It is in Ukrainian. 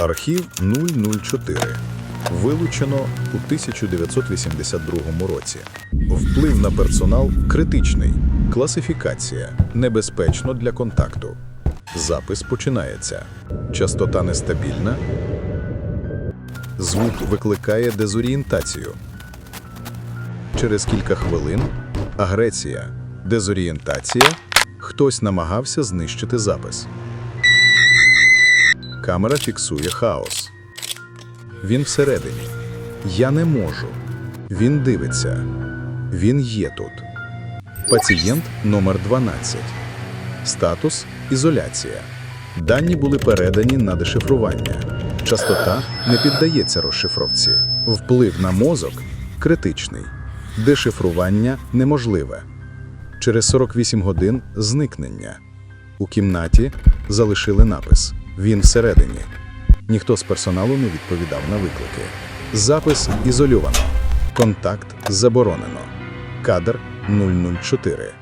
Архів 004 вилучено у 1982 році. Вплив на персонал критичний. Класифікація небезпечно для контакту. Запис починається. Частота нестабільна. Звук викликає дезорієнтацію. Через кілька хвилин агресія, дезорієнтація. Хтось намагався знищити запис. Камера фіксує хаос. Він всередині. Я не можу. Він дивиться. Він є тут. Пацієнт номер 12. Статус ізоляція. Дані були передані на дешифрування. Частота не піддається розшифровці. Вплив на мозок критичний. Дешифрування неможливе. Через 48 годин зникнення. У кімнаті залишили напис Він всередині. Ніхто з персоналу не відповідав на виклики. Запис ізольовано. Контакт заборонено. Кадр 004.